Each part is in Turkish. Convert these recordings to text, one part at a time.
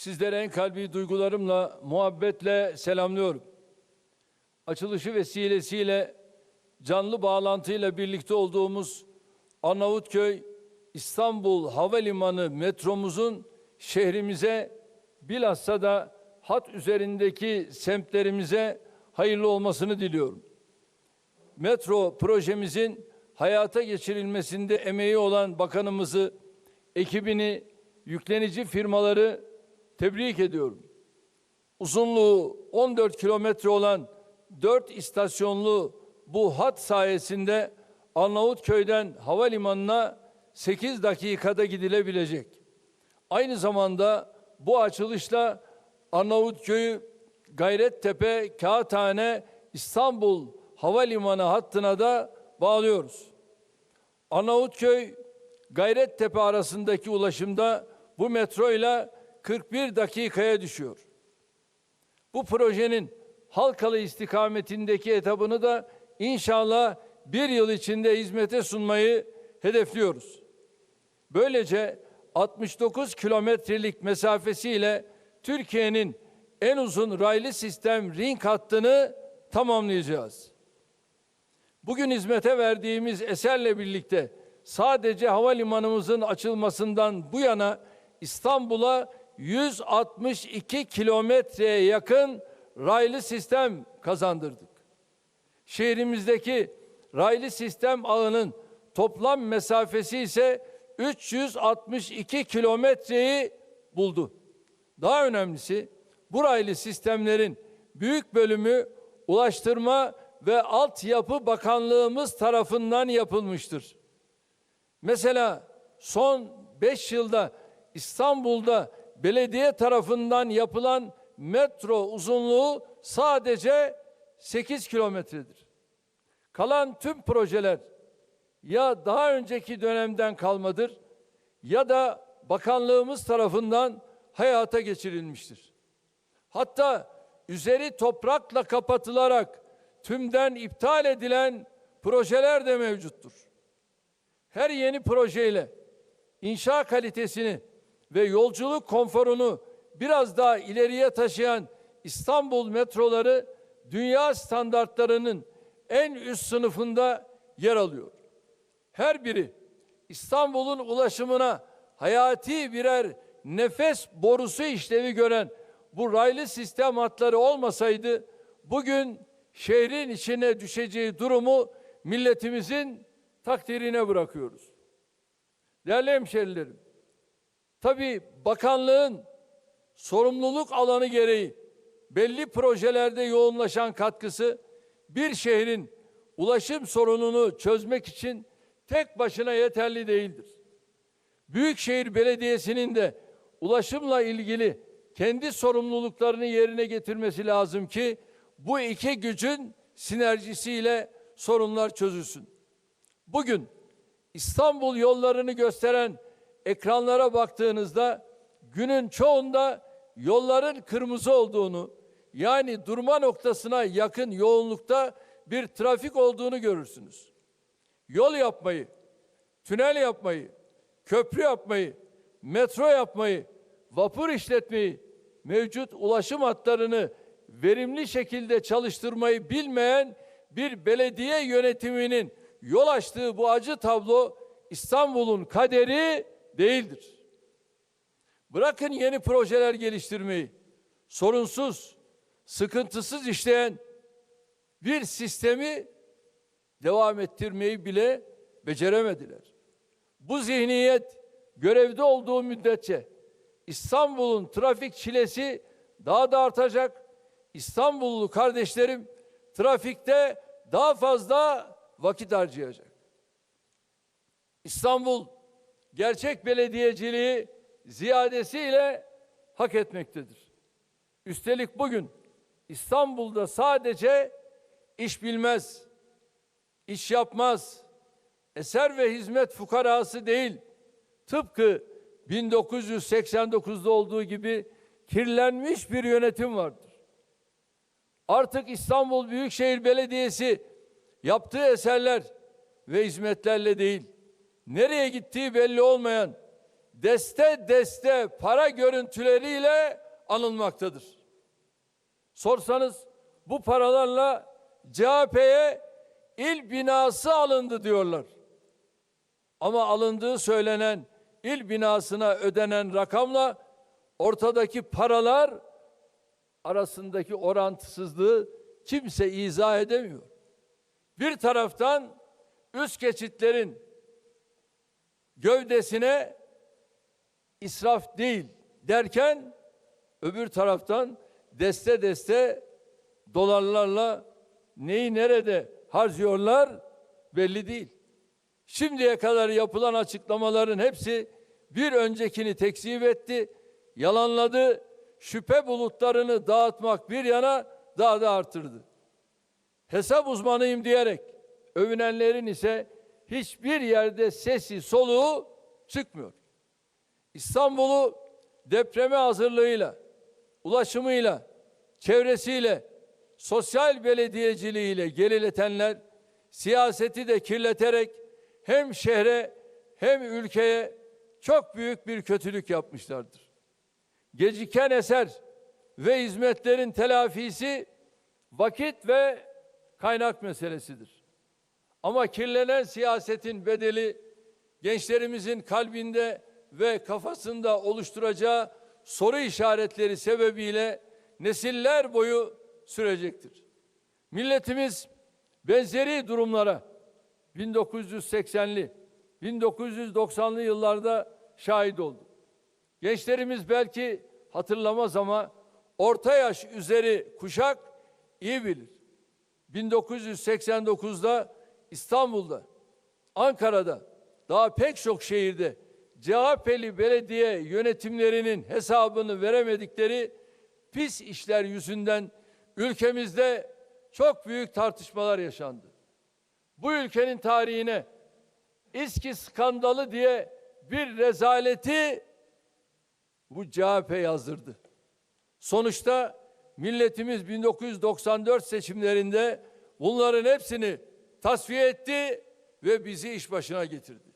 Sizlere en kalbi duygularımla, muhabbetle selamlıyorum. Açılışı vesilesiyle canlı bağlantıyla birlikte olduğumuz Arnavutköy İstanbul Havalimanı metromuzun şehrimize bilhassa da hat üzerindeki semtlerimize hayırlı olmasını diliyorum. Metro projemizin hayata geçirilmesinde emeği olan bakanımızı, ekibini, yüklenici firmaları tebrik ediyorum. Uzunluğu 14 kilometre olan 4 istasyonlu bu hat sayesinde Arnavutköy'den havalimanına 8 dakikada gidilebilecek. Aynı zamanda bu açılışla Arnavutköy'ü Gayrettepe, Kağıthane, İstanbul Havalimanı hattına da bağlıyoruz. Arnavutköy Gayrettepe arasındaki ulaşımda bu metro ile 41 dakikaya düşüyor. Bu projenin Halkalı istikametindeki etabını da inşallah bir yıl içinde hizmete sunmayı hedefliyoruz. Böylece 69 kilometrelik mesafesiyle Türkiye'nin en uzun raylı sistem ring hattını tamamlayacağız. Bugün hizmete verdiğimiz eserle birlikte sadece havalimanımızın açılmasından bu yana İstanbul'a 162 kilometreye yakın raylı sistem kazandırdık. Şehrimizdeki raylı sistem ağının toplam mesafesi ise 362 kilometreyi buldu. Daha önemlisi bu raylı sistemlerin büyük bölümü Ulaştırma ve Altyapı Bakanlığımız tarafından yapılmıştır. Mesela son 5 yılda İstanbul'da belediye tarafından yapılan metro uzunluğu sadece 8 kilometredir. Kalan tüm projeler ya daha önceki dönemden kalmadır ya da bakanlığımız tarafından hayata geçirilmiştir. Hatta üzeri toprakla kapatılarak tümden iptal edilen projeler de mevcuttur. Her yeni projeyle inşa kalitesini ve yolculuk konforunu biraz daha ileriye taşıyan İstanbul metroları dünya standartlarının en üst sınıfında yer alıyor. Her biri İstanbul'un ulaşımına hayati birer nefes borusu işlevi gören bu raylı sistem hatları olmasaydı bugün şehrin içine düşeceği durumu milletimizin takdirine bırakıyoruz. Değerli hemşerilerim, tabii bakanlığın sorumluluk alanı gereği belli projelerde yoğunlaşan katkısı bir şehrin ulaşım sorununu çözmek için tek başına yeterli değildir. Büyükşehir Belediyesi'nin de ulaşımla ilgili kendi sorumluluklarını yerine getirmesi lazım ki bu iki gücün sinerjisiyle sorunlar çözülsün. Bugün İstanbul yollarını gösteren ekranlara baktığınızda günün çoğunda yolların kırmızı olduğunu yani durma noktasına yakın yoğunlukta bir trafik olduğunu görürsünüz. Yol yapmayı, tünel yapmayı, köprü yapmayı, metro yapmayı, vapur işletmeyi, mevcut ulaşım hatlarını verimli şekilde çalıştırmayı bilmeyen bir belediye yönetiminin yol açtığı bu acı tablo İstanbul'un kaderi değildir. Bırakın yeni projeler geliştirmeyi, sorunsuz, sıkıntısız işleyen bir sistemi devam ettirmeyi bile beceremediler. Bu zihniyet görevde olduğu müddetçe İstanbul'un trafik çilesi daha da artacak. İstanbullu kardeşlerim trafikte daha fazla vakit harcayacak. İstanbul gerçek belediyeciliği ziyadesiyle hak etmektedir. Üstelik bugün İstanbul'da sadece iş bilmez, iş yapmaz, eser ve hizmet fukarası değil, tıpkı 1989'da olduğu gibi kirlenmiş bir yönetim vardır. Artık İstanbul Büyükşehir Belediyesi yaptığı eserler ve hizmetlerle değil, nereye gittiği belli olmayan deste deste para görüntüleriyle anılmaktadır. Sorsanız bu paralarla CHP'ye il binası alındı diyorlar. Ama alındığı söylenen il binasına ödenen rakamla ortadaki paralar arasındaki orantısızlığı kimse izah edemiyor. Bir taraftan üst geçitlerin gövdesine israf değil derken öbür taraftan deste deste dolarlarla neyi nerede harcıyorlar belli değil. Şimdiye kadar yapılan açıklamaların hepsi bir öncekini tekzip etti, yalanladı, şüphe bulutlarını dağıtmak bir yana daha da artırdı. Hesap uzmanıyım diyerek övünenlerin ise hiçbir yerde sesi soluğu çıkmıyor. İstanbul'u depreme hazırlığıyla, ulaşımıyla, çevresiyle, sosyal belediyeciliğiyle geriletenler siyaseti de kirleterek hem şehre hem ülkeye çok büyük bir kötülük yapmışlardır. Geciken eser ve hizmetlerin telafisi vakit ve kaynak meselesidir. Ama kirlenen siyasetin bedeli gençlerimizin kalbinde ve kafasında oluşturacağı soru işaretleri sebebiyle nesiller boyu sürecektir. Milletimiz benzeri durumlara 1980'li, 1990'lı yıllarda şahit oldu. Gençlerimiz belki hatırlamaz ama orta yaş üzeri kuşak iyi bilir. 1989'da İstanbul'da, Ankara'da, daha pek çok şehirde CHP'li belediye yönetimlerinin hesabını veremedikleri pis işler yüzünden ülkemizde çok büyük tartışmalar yaşandı. Bu ülkenin tarihine İSKİ skandalı diye bir rezaleti bu CHP yazdırdı. Sonuçta milletimiz 1994 seçimlerinde bunların hepsini tasfiye etti ve bizi iş başına getirdi.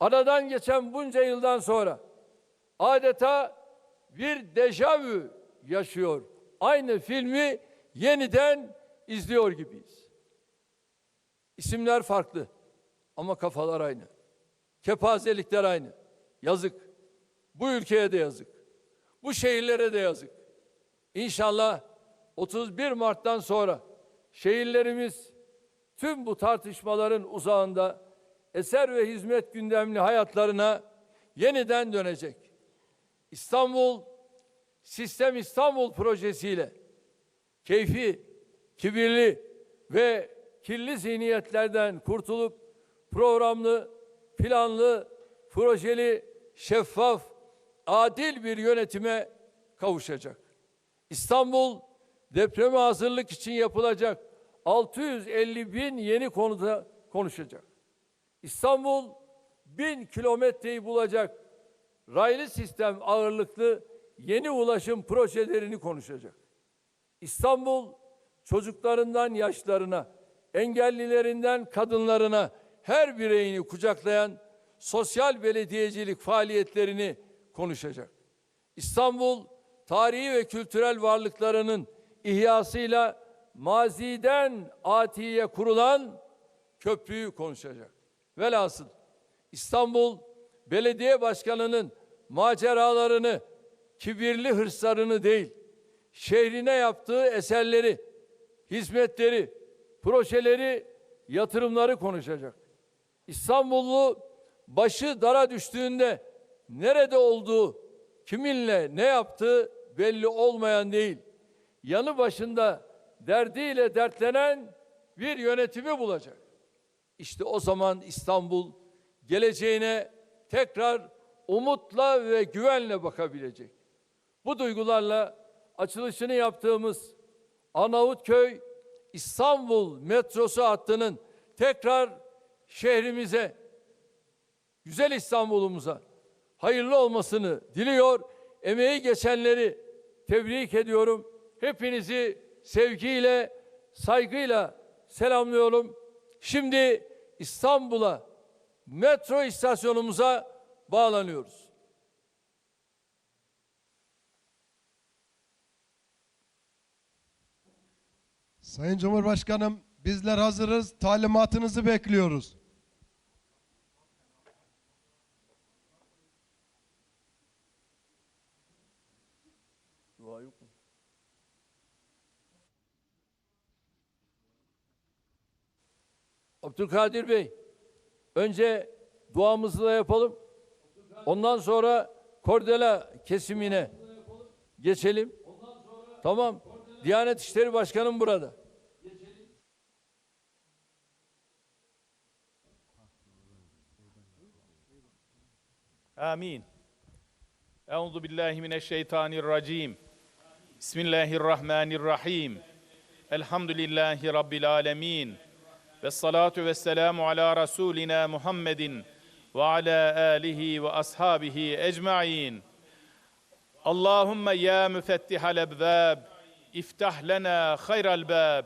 Aradan geçen bunca yıldan sonra adeta bir dejavü yaşıyor. Aynı filmi yeniden izliyor gibiyiz. İsimler farklı ama kafalar aynı. Kepazelikler aynı. Yazık. Bu ülkeye de yazık. Bu şehirlere de yazık. İnşallah 31 Mart'tan sonra şehirlerimiz tüm bu tartışmaların uzağında eser ve hizmet gündemli hayatlarına yeniden dönecek. İstanbul Sistem İstanbul projesiyle keyfi, kibirli ve kirli zihniyetlerden kurtulup programlı, planlı, projeli, şeffaf, adil bir yönetime kavuşacak. İstanbul depreme hazırlık için yapılacak 650 bin yeni konuda konuşacak. İstanbul bin kilometreyi bulacak raylı sistem ağırlıklı yeni ulaşım projelerini konuşacak. İstanbul çocuklarından yaşlarına, engellilerinden kadınlarına her bireyini kucaklayan sosyal belediyecilik faaliyetlerini konuşacak. İstanbul tarihi ve kültürel varlıklarının ihyasıyla maziden atiye kurulan köprüyü konuşacak. Velhasıl İstanbul Belediye Başkanı'nın maceralarını, kibirli hırslarını değil, şehrine yaptığı eserleri, hizmetleri, projeleri, yatırımları konuşacak. İstanbullu başı dara düştüğünde nerede olduğu, kiminle ne yaptığı belli olmayan değil. Yanı başında derdiyle dertlenen bir yönetimi bulacak. İşte o zaman İstanbul geleceğine tekrar umutla ve güvenle bakabilecek. Bu duygularla açılışını yaptığımız Arnavutköy İstanbul metrosu hattının tekrar şehrimize, güzel İstanbul'umuza hayırlı olmasını diliyor. Emeği geçenleri tebrik ediyorum. Hepinizi sevgiyle, saygıyla selamlıyorum. Şimdi İstanbul'a, metro istasyonumuza bağlanıyoruz. Sayın Cumhurbaşkanım bizler hazırız. Talimatınızı bekliyoruz. Dua yok mu? Abdülkadir Bey, önce duamızı da yapalım. Ondan sonra kordela kesimine geçelim. Tamam. Diyanet İşleri Başkanım burada. Amin. Euzu billahi mineşşeytanirracim. Bismillahirrahmanirrahim. Elhamdülillahi rabbil alamin ve salatu ve selamu ala Rasulina Muhammedin ve ala alihi ve ashabihi ecma'in. Allahümme ya müfettihal ebvâb, iftah lana lena hayral bâb.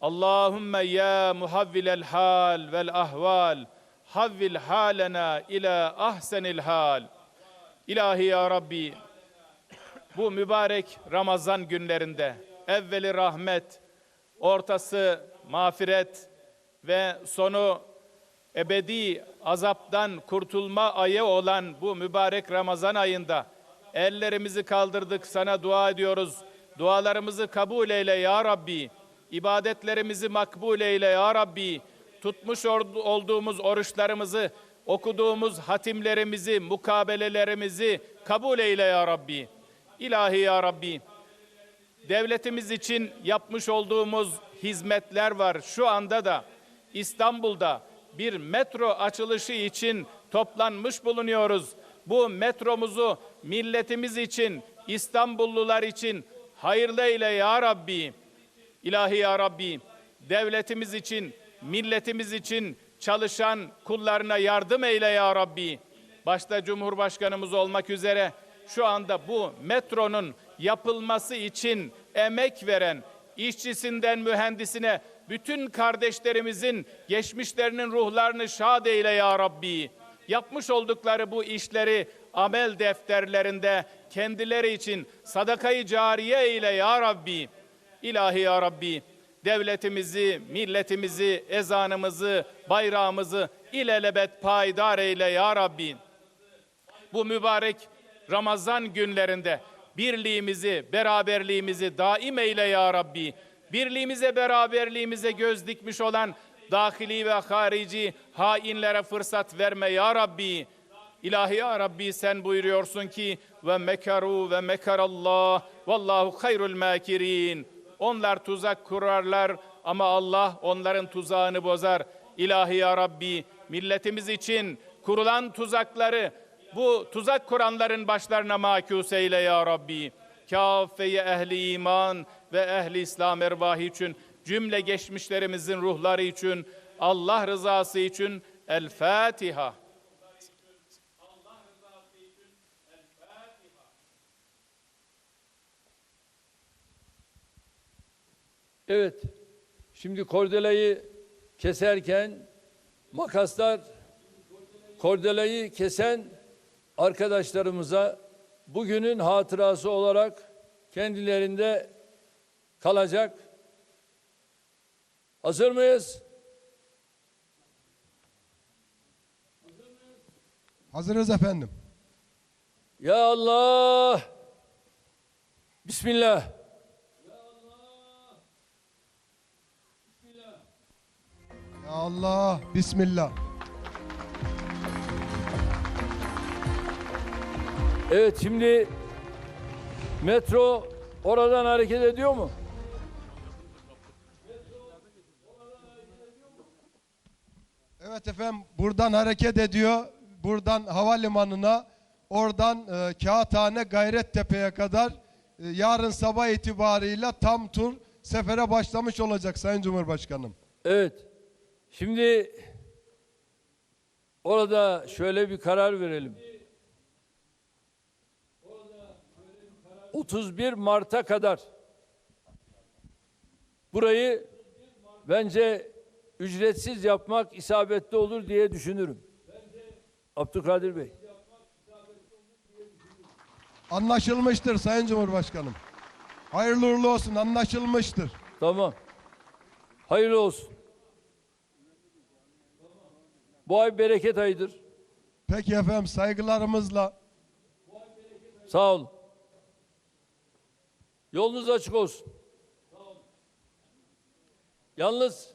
Allahümme ya muhavvilel hal vel ahval, havvil halena ila ahsenil hal. İlahi ya Rabbi, bu mübarek Ramazan günlerinde evveli rahmet, ortası mağfiret, ve sonu ebedi azaptan kurtulma ayı olan bu mübarek Ramazan ayında ellerimizi kaldırdık sana dua ediyoruz. Dualarımızı kabul eyle ya Rabbi. İbadetlerimizi makbul eyle ya Rabbi. Tutmuş olduğumuz oruçlarımızı, okuduğumuz hatimlerimizi, mukabelelerimizi kabul eyle ya Rabbi. İlahi ya Rabbi devletimiz için yapmış olduğumuz hizmetler var. Şu anda da İstanbul'da bir metro açılışı için toplanmış bulunuyoruz. Bu metromuzu milletimiz için, İstanbullular için hayırlı eyle ya Rabbi. İlahi ya Rabbi, devletimiz için, milletimiz için çalışan kullarına yardım eyle ya Rabbi. Başta Cumhurbaşkanımız olmak üzere şu anda bu metronun yapılması için emek veren işçisinden mühendisine bütün kardeşlerimizin geçmişlerinin ruhlarını şad eyle ya Rabbi. Yapmış oldukları bu işleri amel defterlerinde kendileri için sadakayı cariye eyle ya Rabbi. İlahi ya Rabbi devletimizi, milletimizi, ezanımızı, bayrağımızı ilelebet payidar eyle ya Rabbi bu mübarek Ramazan günlerinde birliğimizi, beraberliğimizi daim eyle ya Rabbi. Birliğimize, beraberliğimize göz dikmiş olan dahili ve harici hainlere fırsat verme ya Rabbi. İlahi ya Rabbi sen buyuruyorsun ki ve mekaru ve mekarallah vallahu hayrul makirin. Onlar tuzak kurarlar ama Allah onların tuzağını bozar. İlahi ya Rabbi milletimiz için kurulan tuzakları bu tuzak kuranların başlarına makus eyle ya Rabbi. Kâfeyi ehli iman ve ehli İslam ervahı için cümle geçmişlerimizin ruhları için Allah rızası için El Fatiha. Evet. Şimdi kordelayı keserken makaslar kordelayı kesen arkadaşlarımıza bugünün hatırası olarak kendilerinde kalacak. Hazır mıyız? Hazırız efendim. Ya Allah! Bismillah. Ya Allah, Bismillah. Evet şimdi metro oradan hareket ediyor mu? Evet efendim buradan hareket ediyor. Buradan havalimanına, oradan e, Kağıthane Gayrettepe'ye kadar e, yarın sabah itibarıyla tam tur sefere başlamış olacak Sayın Cumhurbaşkanım. Evet. Şimdi orada şöyle bir karar verelim. 31 Mart'a kadar burayı bence ücretsiz yapmak isabetli olur diye düşünürüm. Abdülkadir Bey. Anlaşılmıştır Sayın Cumhurbaşkanım. Hayırlı uğurlu olsun anlaşılmıştır. Tamam. Hayırlı olsun. Bu ay bereket ayıdır. Peki efendim saygılarımızla Sağ olun. Yolunuz açık olsun. Yalnız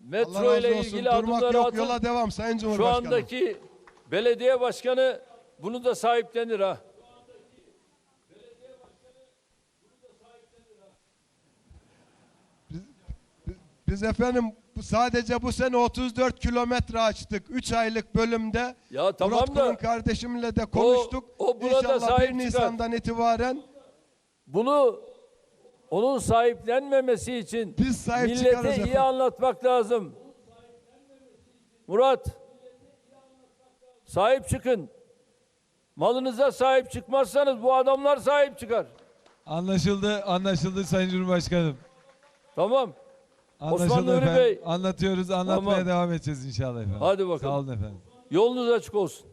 metro ile ilgili adımları yok atın. yola devam Sayın Şu Cumhurbaşkanım. andaki belediye başkanı bunu da sahiplenir ha. Biz efendim sadece bu sene 34 kilometre açtık. 3 aylık bölümde. Ya tamam Murat da- kardeşimle de konuştuk. o buna da İnşallah sahip 1 çıkar. Nisan'dan itibaren Bunu onun sahiplenmemesi için Biz sahip millete iyi anlatmak lazım. Murat sahip çıkın. Malınıza sahip çıkmazsanız bu adamlar sahip çıkar. Anlaşıldı, anlaşıldı Sayın Cumhurbaşkanım. Tamam. Anlaşıldı Osman Nuri efendim. Bey. Anlatıyoruz, anlatmaya Tamam. devam edeceğiz inşallah efendim. Hadi bakalım. Sağ olun efendim. Yolunuz açık olsun.